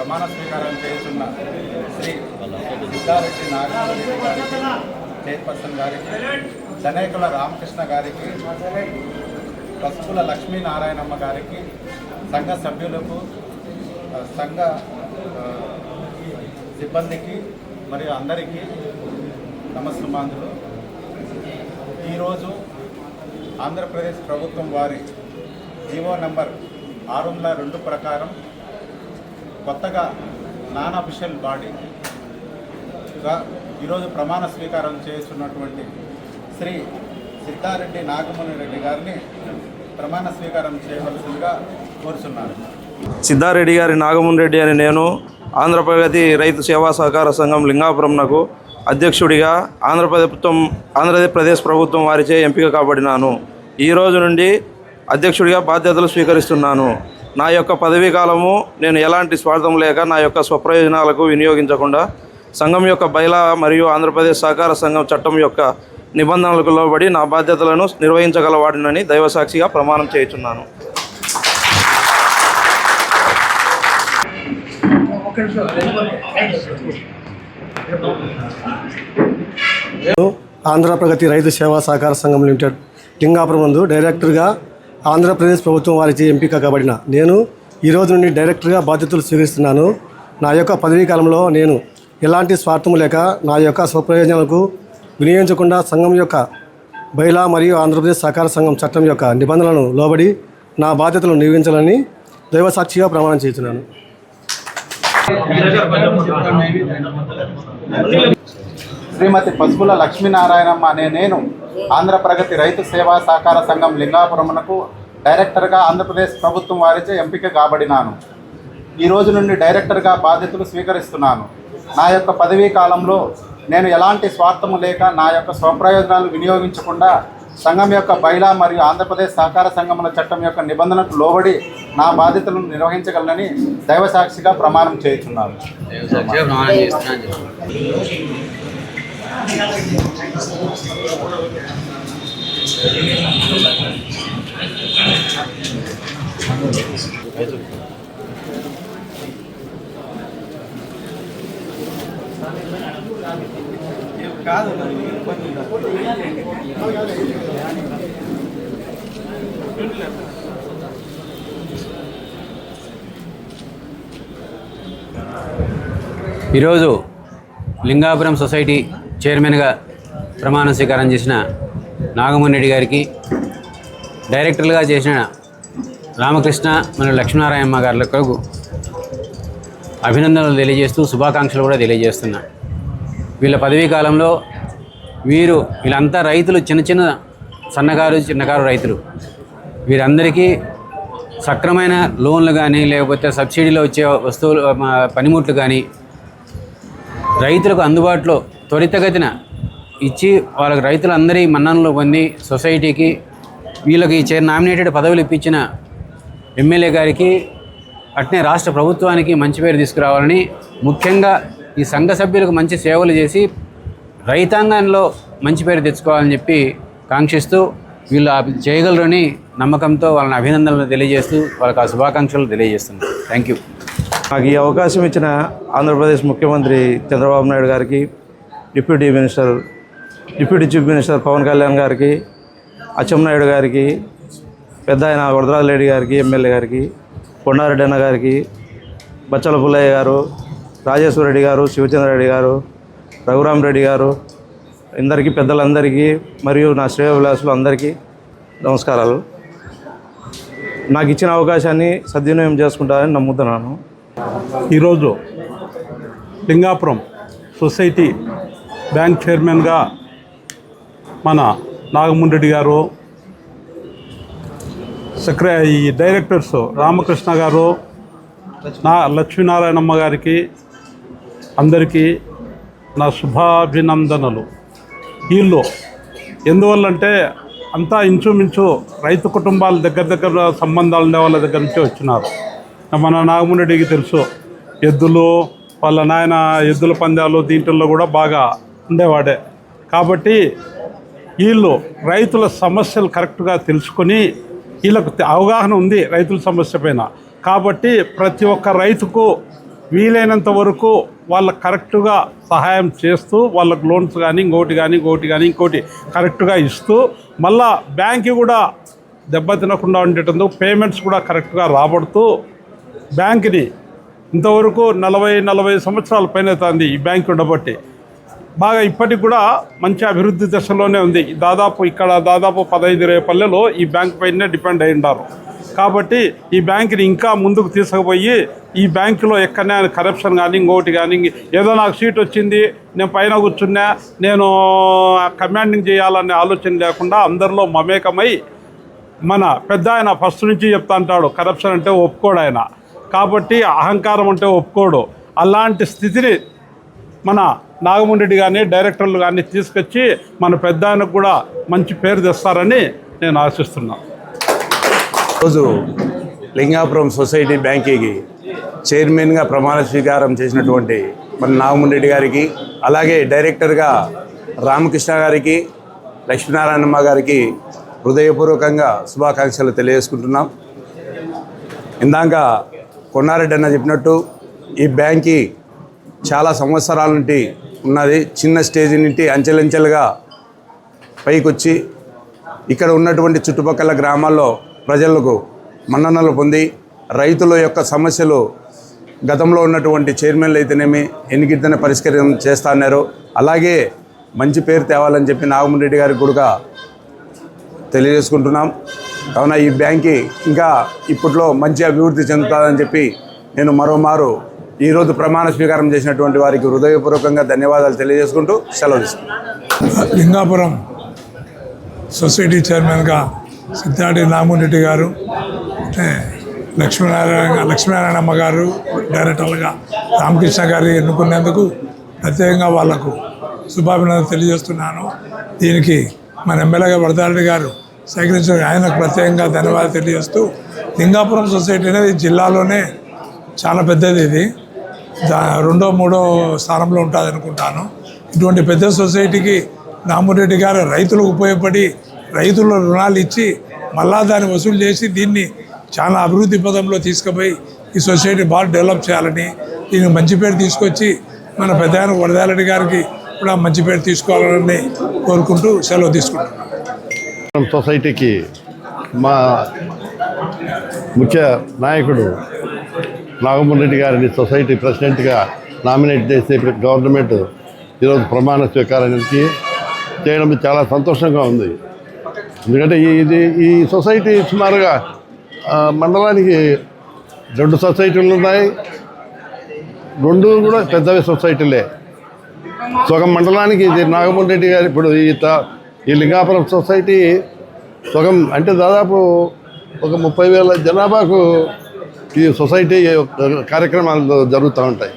ప్రమాణ స్వీకారం చేస్తున్న శ్రీ సిద్ధారెడ్డి నాగారెడ్డి గారికి చైర్పర్సన్ గారికి జనేకుల రామకృష్ణ గారికి పసుపుల లక్ష్మీనారాయణమ్మ గారికి సంఘ సభ్యులకు సంఘ సిబ్బందికి మరియు అందరికీ నమస్కారాలు ఈరోజు ఆంధ్రప్రదేశ్ ప్రభుత్వం వారి జీవో నంబర్ ఆరు వందల రెండు ప్రకారం కొత్తగా నాన్ అఫిషియల్ బాడీగా ఈరోజు ప్రమాణ స్వీకారం చేస్తున్నటువంటి శ్రీ సిద్ధారెడ్డి నాగమణి రెడ్డి గారిని ప్రమాణ స్వీకారం చేయవలసిందిగా కోరుచున్నాను. సిద్ధారెడ్డి గారి నాగమోహన్ రెడ్డి అని నేను ఆంధ్రప్రగతి రైతు సేవా సహకార సంఘం లింగాపురంనకు అధ్యక్షుడిగా ఆంధ్రప్రదేశ్ ఆంధ్రప్రదేశ్ ప్రభుత్వం వారిచే ఎంపిక కాబడినాను. ఈ రోజు నుండి అధ్యక్షుడిగా బాధ్యతలు స్వీకరిస్తున్నాను. నా యొక్క పదవీ కాలము నేను ఎలాంటి స్వార్థం లేక నా యొక్క స్వప్రయోజనాలకు వినియోగించకుండా సంఘం యొక్క బయలా మరియు ఆంధ్రప్రదేశ్ సహకార సంఘం చట్టం యొక్క నిబంధనలకు లోబడి నా బాధ్యతలను నిర్వహించగలవాడినని దైవసాక్షిగా ప్రమాణం చేయుచున్నాను. ఆంధ్ర ప్రగతి రైతు సేవా సహకార సంఘం లిమిటెడ్ లింగాపురం నందు డైరెక్టర్గా ఆంధ్రప్రదేశ్ ప్రభుత్వం వారిచే ఎంపిక కాబడిన నేను ఈరోజు నుండి డైరెక్టర్గా బాధ్యతలు స్వీకరిస్తున్నాను. నా యొక్క పదవీ కాలంలో నేను ఎలాంటి స్వార్థం లేక నా యొక్క స్వప్రయోజనాలకు వినియోగించకుండా సంఘం యొక్క బైలా మరియు ఆంధ్రప్రదేశ్ సహకార సంఘం చట్టం యొక్క నిబంధనలను లోబడి నా బాధ్యతలను నిర్వహించాలని దైవసాక్షిగా ప్రమాణం చేస్తున్నాను. శ్రీమతి పసుపుల లక్ష్మీనారాయణమ్మ అనే నేను ఆంధ్ర ప్రగతి రైతు సేవా సహకార సంఘం లింగాపురమునకు డైరెక్టర్గా ఆంధ్రప్రదేశ్ ప్రభుత్వం వారిచే ఎంపిక కాబడినాను. ఈ రోజు నుండి డైరెక్టర్గా బాధ్యతలు స్వీకరిస్తున్నాను. నా యొక్క పదవీ కాలంలో నేను ఎలాంటి స్వార్థము లేక నా యొక్క స్వప్రయోజనాలు వినియోగించకుండా సంఘం యొక్క బైలా మరియు ఆంధ్రప్రదేశ్ సహకార సంఘముల చట్టం యొక్క నిబంధనకు లోబడి నా బాధ్యతలను నిర్వహించగలనని దైవసాక్షిగా ప్రమాణం సాక్షిగా ప్రమాణం చేస్తున్నాను. కాదు ఈరోజు లింగాపురం సొసైటీ చైర్మన్గా ప్రమాణ స్వీకారం చేసిన నాగమోహన్ రెడ్డి గారికి డైరెక్టర్లుగా చేసిన రామకృష్ణ మరియు లక్ష్మీనారాయణమ్మ గారులకు అభినందనలు తెలియజేస్తూ శుభాకాంక్షలు కూడా తెలియజేస్తున్నా. వీళ్ళ పదవీ కాలంలో వీరు వీళ్ళంతా రైతులు చిన్న చిన్న సన్నకారు చిన్నకారు రైతులు. వీరందరికీ సక్రమైన లోన్లు కానీ లేకపోతే సబ్సిడీలో వచ్చే వస్తువులు పనిముట్లు కానీ రైతులకు అందుబాటులో త్వరితగతిన ఇచ్చి వాళ్ళకి రైతులందరి మన్ననలు పొంది సొసైటీకి వీళ్ళకి చే నామినేటెడ్ పదవులు ఇప్పించిన ఎమ్మెల్యే గారికి అట్నే రాష్ట్ర ప్రభుత్వానికి మంచి పేరు తీసుకురావాలని ముఖ్యంగా ఈ సంఘ సభ్యులకు మంచి సేవలు చేసి రైతాంగంలో మంచి పేరు తెచ్చుకోవాలని చెప్పి కాంక్షిస్తూ వీళ్ళు ఆ చేయగలరని నమ్మకంతో వాళ్ళని అభినందనలు తెలియజేస్తూ వాళ్ళకి ఆ శుభాకాంక్షలు తెలియజేస్తున్నాను థ్యాంక్ యూ. నాకు ఈ అవకాశం ఇచ్చిన ఆంధ్రప్రదేశ్ ముఖ్యమంత్రి చంద్రబాబు నాయుడు గారికి deputy minister deputy chief minister Pawan Kalyan గారికి అచ్చెన్నాయుడు గారికి పెద్ద ఆయన వరదరాజరెడ్డి గారికి ఎమ్మెల్యే గారికి కొండారెడ్డి అన్న గారికి బచ్చల పుల్లయ్య గారు రాజేశ్వర రెడ్డి గారు శివచంద్రరెడ్డి గారు రఘురామ్ రెడ్డి గారు ఇందరికీ పెద్దలందరికీ మరియు నా శ్రేయోభిలాసులు అందరికీ నమస్కారాలు. నాకు ఇచ్చిన అవకాశాన్ని సద్వినియోగం చేసుకుంటారని నమ్ముతున్నాను. ఈరోజు లింగాపురం సొసైటీ బ్యాంక్ చైర్మన్గా మన నాగమోహన్ రెడ్డి గారు సెక్రటరీ ఈ డైరెక్టర్స్ రామకృష్ణ గారు నా లక్ష్మీనారాయణమ్మ గారికి అందరికీ నా శుభాభినందనలు. వీళ్ళు ఎందువల్లంటే అంతా ఇంచుమించు రైతు కుటుంబాల దగ్గర దగ్గర సంబంధాలు ఉండే వాళ్ళ దగ్గర నుంచి వచ్చినారు. మన నాగమురెడ్డికి తెలుసు ఎద్దులు వాళ్ళ నాయన ఎద్దుల పందాలు దీంట్లో కూడా బాగా ఉండేవాడే. కాబట్టి వీళ్ళు రైతుల సమస్యలు కరెక్ట్గా తెలుసుకొని వీళ్ళకు అవగాహన ఉంది రైతుల సమస్య పైన. కాబట్టి ప్రతి ఒక్క రైతుకు వీలైనంత వరకు వాళ్ళకు కరెక్టుగా సహాయం చేస్తూ వాళ్ళకు లోన్స్ కానీ ఇంకోటి కానీ ఇంకోటి కానీ ఇంకోటి కరెక్ట్గా ఇస్తూ మళ్ళా బ్యాంక్కి కూడా దెబ్బతినకుండా ఉండేటందుకు పేమెంట్స్ కూడా కరెక్ట్గా రాబడుతూ బ్యాంక్ని ఇంతవరకు నలభై నలభై సంవత్సరాల పైన అవుతుంది ఈ బ్యాంక్ ఉండబట్టి. బాగా ఇప్పటికి కూడా మంచి అభివృద్ధి దశలోనే ఉంది. దాదాపు ఇక్కడ దాదాపు పదహైదు ఇరవై పల్లెలు ఈ బ్యాంక్ పైనే డిపెండ్ అయి ఉన్నారు కాబట్టి ఈ బ్యాంకుని ఇంకా ముందుకు తీసుకుపోయి ఈ బ్యాంకులో ఎక్కడనే కరప్షన్ కానీ ఇంకోటి కానీ ఏదో నాకు సీట్ వచ్చింది నేను పైన కూర్చున్నా నేను కమాండింగ్ చేయాలనే ఆలోచన లేకుండా అందరిలో మమేకమై మన పెద్ద ఆయన ఫస్ట్ నుంచి చెప్తా అంటాడు కరప్షన్ అంటే ఒప్పుకోడు ఆయన. కాబట్టి అహంకారం అంటే ఒప్పుకోడు. అలాంటి స్థితిని మన నాగమోహన్ కానీ డైరెక్టర్లు కానీ తీసుకొచ్చి మన పెద్ద ఆయనకు కూడా మంచి పేరు తెస్తారని నేను ఆశిస్తున్నాను రోజు లింగాపురం సొసైటీ బ్యాంకీకి చైర్మన్గా ప్రమాణ స్వీకారం చేసినటువంటి మన నాగమోహన్ రెడ్డి గారికి అలాగే డైరెక్టర్గా రామకృష్ణ గారికి లక్ష్మీనారాయణమ్మ గారికి హృదయపూర్వకంగా శుభాకాంక్షలు తెలియజేసుకుంటున్నాం. ఇందాక కొన్నారెడ్డి అన్న చెప్పినట్టు ఈ బ్యాంకి చాలా సంవత్సరాల నుండి ఉన్నది. చిన్న స్టేజ్ నుండి అంచెలంచెలుగా పైకొచ్చి ఇక్కడ ఉన్నటువంటి చుట్టుపక్కల గ్రామాల్లో ప్రజలకు మన్ననలు పొంది రైతుల యొక్క సమస్యలు గతంలో ఉన్నటువంటి చైర్మన్లు అయితేనేమి ఎన్నికిద్దనే పరిష్కారం చేస్తా అన్నారు. అలాగే మంచి పేరు తేవాలని చెప్పి నాగమోహన్ రెడ్డి గారికి కూడా తెలియజేసుకుంటున్నాం. కావున ఈ బ్యాంక్కి ఇంకా ఇప్పట్లో మంచి అభివృద్ధి చెందుతుందని చెప్పి నేను మరోమారు ఈరోజు ప్రమాణ స్వీకారం చేసినటువంటి వారికి హృదయపూర్వకంగా ధన్యవాదాలు తెలియజేసుకుంటూ సెలవు లింగాపురం సొసైటీ చైర్మన్గా సిద్ధాడి నామూన్ గారు అంటే లక్ష్మీనారాయణ లక్ష్మీనారాయణమ్మ గారు డైరెక్టర్లుగా రామకృష్ణ గారు ఎన్నుకునేందుకు ప్రత్యేకంగా వాళ్ళకు శుభాభినందనలు తెలియజేస్తున్నాను. దీనికి మన ఎమ్మెల్యేగా వరదారెడ్డి గారు సేకరించిన ఆయనకు ప్రత్యేకంగా ధన్యవాదాలు తెలియజేస్తూ లింగాపురం సొసైటీ అనేది జిల్లాలోనే చాలా పెద్దది ఇది. రెండో మూడో స్థానంలో ఉంటుంది అనుకుంటాను ఇటువంటి పెద్ద సొసైటీకి రామరెడ్డి గారు రైతులకు ఉపయోగపడి రైతుల రుణాలు ఇచ్చి మళ్ళా దాన్ని వసూలు చేసి దీన్ని చాలా అభివృద్ధి పదంలో తీసుకుపోయి ఈ సొసైటీ బాగా డెవలప్ చేయాలని దీనికి మంచి పేరు తీసుకొచ్చి మన పెద్ద ఆయన వరదారెడ్డి గారికి కూడా మంచి పేరు తీసుకోవాలని కోరుకుంటూ సెలవు తీసుకుంటున్నాను. సొసైటీకి మా ముఖ్య నాయకుడు నాగమోహన్ రెడ్డి గారిని సొసైటీ ప్రెసిడెంట్గా నామినేట్ చేసి గవర్నమెంట్ ఈరోజు ప్రమాణ స్వీకారానికి చేయడం చాలా సంతోషంగా ఉంది. ఎందుకంటే ఈ- ఇది ఈ సొసైటీ సుమారుగా మండలానికి రెండు సొసైటీలు ఉన్నాయి. రెండు కూడా పెద్దవి సొసైటీలే. సగం మండలానికి ఇది నాగమోహన్ రెడ్డి గారు ఇప్పుడు ఈ త- ఈ లింగాపురం సొసైటీ సగం అంటే దాదాపు ఒక ముప్పై వేల జనాభాకు ఈ సొసైటీ కార్యక్రమాలు జరుగుతూ ఉంటాయి.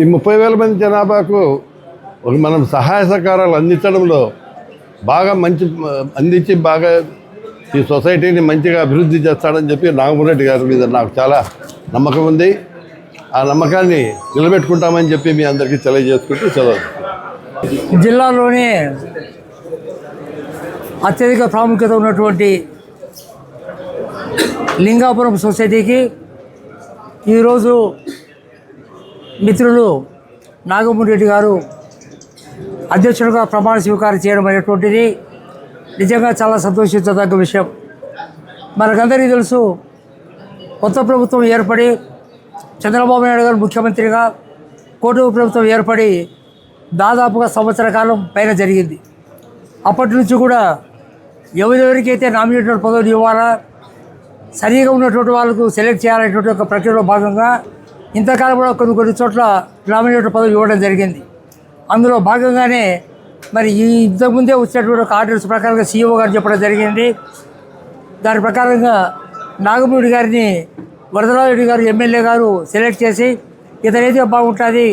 ఈ ముప్పై వేల మంది జనాభాకు ఒక మనం సహాయ సహకారాలు అందించడంలో బాగా మంచి అందించి బాగా ఈ సొసైటీని మంచిగా అభివృద్ధి చేస్తాడని చెప్పి నాగమోహన్ గారి మీద నాకు చాలా నమ్మకం ఉంది. ఆ నమ్మకాన్ని నిలబెట్టుకుంటామని చెప్పి మీ అందరికీ తెలియజేసుకుంటూ చదవచ్చు జిల్లాలోనే అత్యధిక ప్రాముఖ్యత ఉన్నటువంటి లింగాపురం సొసైటీకి ఈరోజు మిత్రులు నాగమూరి రెడ్డి గారు అధ్యక్షుడిగా ప్రమాణ స్వీకారం చేయడం అనేటువంటిది నిజంగా చాలా సంతోషించదగ్గ విషయం. మనకందరికీ తెలుసు కొత్త ప్రభుత్వం ఏర్పడి చంద్రబాబు నాయుడు గారు ముఖ్యమంత్రిగా కూటమి ప్రభుత్వం ఏర్పడి దాదాపుగా సంవత్సర కాలం పైన జరిగింది. అప్పటి నుంచి కూడా ఎవరెవరికైతే నామినేటెడ్ పదవులు ఇవ్వాలా సరిగా ఉన్నటువంటి వాళ్ళకు సెలెక్ట్ చేయాలనేటువంటి ఒక ప్రక్రియలో భాగంగా ఇంతకాలం కూడా కొన్ని కొన్ని చోట్ల నామినేటర్ పదవి ఇవ్వడం జరిగింది. అందులో భాగంగానే మరి ఈ ఇంతకుముందే వచ్చినటువంటి ఒక ఆర్డర్స్ ప్రకారంగా సీఈఓ గారు చెప్పడం జరిగింది. దాని ప్రకారంగా నాగమూడి గారిని వరదరాజరెడ్డి గారు ఎమ్మెల్యే గారు సెలెక్ట్ చేసి ఇతనైతే బాగుంటుంది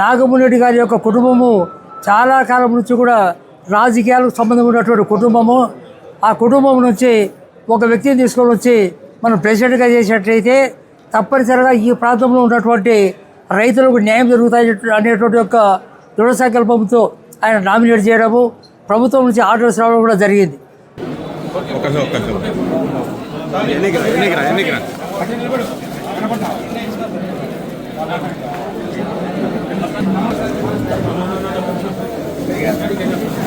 నాగమూడి గారి యొక్క కుటుంబము చాలా కాలం నుంచి కూడా రాజకీయాలకు సంబంధం ఉన్నటువంటి కుటుంబము. ఆ కుటుంబం నుంచి ఒక వ్యక్తిని తీసుకొని వచ్చి మనం ప్రెసిడెంట్గా చేసినట్లయితే తప్పనిసరిగా ఈ ప్రాంతంలో ఉన్నటువంటి రైతులకు న్యాయం జరుగుతాయి అనేటువంటి యొక్క దృఢ సంకల్పంతో ఆయన నామినేట్ చేయడము ప్రభుత్వం నుంచి ఆర్డర్స్ రావడం కూడా జరిగింది Thank you.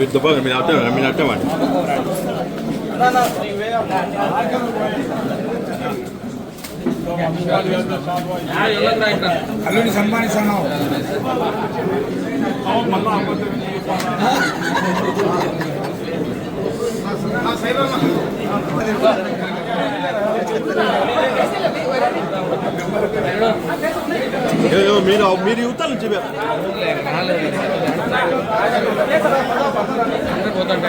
bir de bakın bir hafta var, bir hafta var. అల్లుని సన్మానిస్తున్నావు సైబమ్మ మీరు మీరు యువతలు చెప్పారు పోతాం